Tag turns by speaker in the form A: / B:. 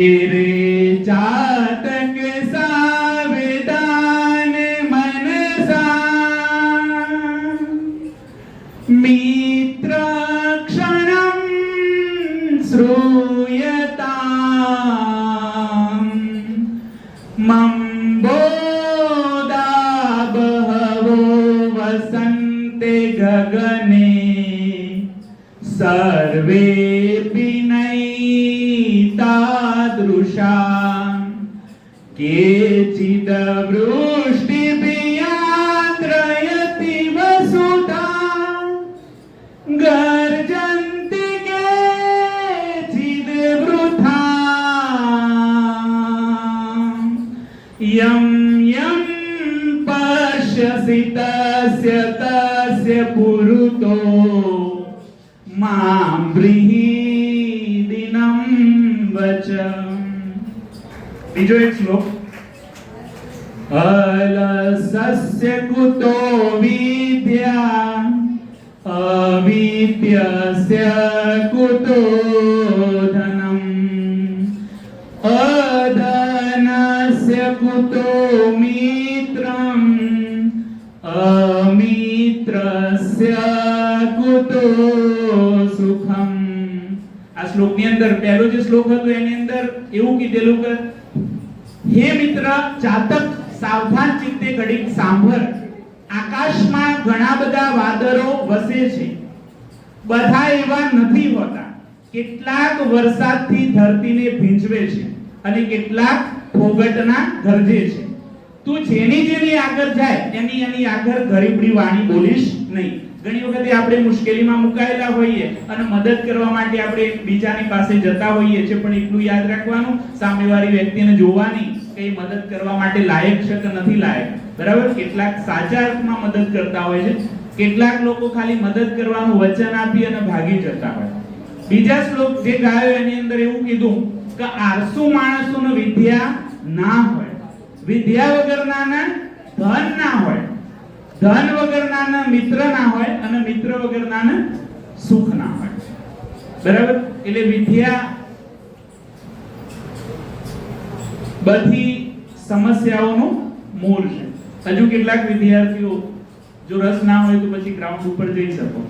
A: रे चातक सावधान मनसा मित्र क्षणं श्रूयता मम बोधा बहवो वसन्ते गगने। सर्वेऽपि नैतादृशा केचिदवृष्टिभियात्रयति वसुधा गर्जन्ति केचिद्वृथा यं यं पश्यसि तस्य तस्य पुरुतो मां ब्रीहिदिनं वच બીજો એક શ્લોક. અલસસ્ય કુતો વિદ્યા, અવિદ્યસ્ય કુતો ધનમ. અધનસ્ય કુતો મિત્રમ, અમિત્રસ્ય કુતો સુખમ. આ શ્લોકની અંદર, પહેલો જે શ્લોક હતો એની અંદર એવું કીધેલું કે હે મિત્ર ચાતક સાવધાન ચિત્તે ઘડીક સાંભળ. આકાશમાં ઘણા બધા વાદળો વસે છે. બધા એવા નથી હોતા. કેટલાક વરસાદથી ધરતીને ભીંજવે છે અને કેટલાક ફોગટના ગરજે છે. તું જેની જેની આગળ જાય, એની એની આગળ ગરીબડી વાણી બોલીશ નહીં. ઘણી વખતે આપણે મુશ્કેલીમાં મુકાયેલા હોઈએ અને મદદ કરવા માટે આપણે બીજાની પાસે જતા હોઈએ છીએ, પણ એટલું યાદ રાખવાનું, સામેવાળી વ્યક્તિને જોવાની કે મદદ કરવા માટે લાયક છે કે નથી લાયક. બરાબર? કેટલાક સાચા અર્થમાં મદદ કરતા હોય છે. કેટલાક લોકો ખાલી મદદ કરવાનું વચન આપી અને ભાગી જતા હોય. બીજા શ્લોક જે ગાયો એની અંદર એવું કીધું કે આળસુ માણસોનો વિદ્યા ના હોય. વિદ્યા વગરના ધન ના હોય. ધન વગરના મિત્ર ના હોય અને મિત્ર વગરના સુખ ના હોય. બરાબર? એટલે વિદ્યા બધી સમસ્યાઓનું મૂળ છે. હજુ કેટલાક વિદ્યાર્થીઓ જો રસ ના હોય તો પછી ગ્રાઉન્ડ ઉપર જઈ શકો.